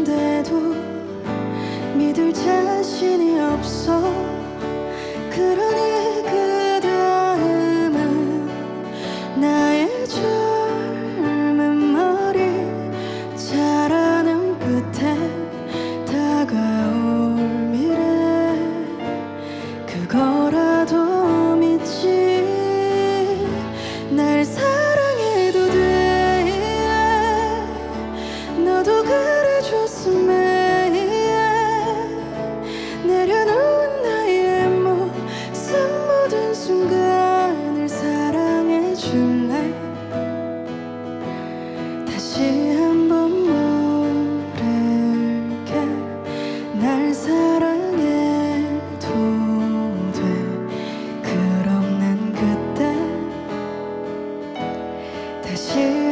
있는데도 믿을 자신이 없어. 그러니 그 다음은 나의 주 순간을 사랑해 줄래? 다시 한번 모를게. 날 사랑해도 돼 그럼 난 그때 다시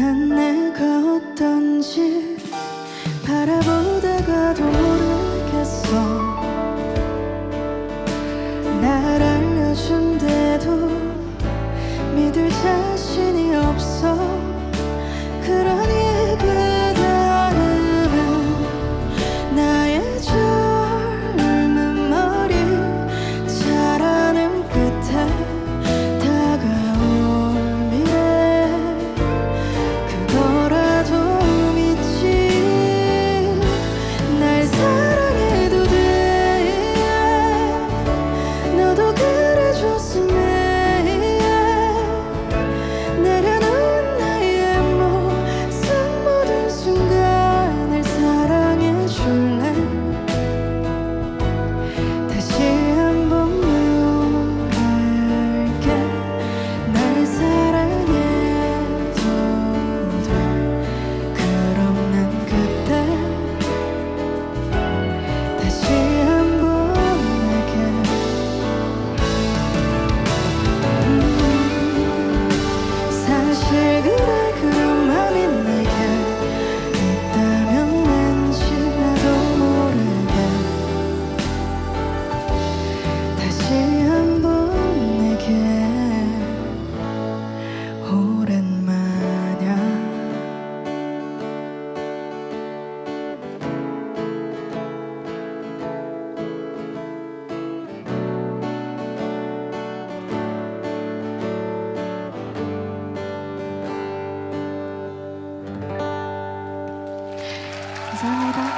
난 내가 어떤지 바라보다가도 모르겠어. 날 알려준대도 믿을 자신이 없어. 그런 trust in me. Sandal.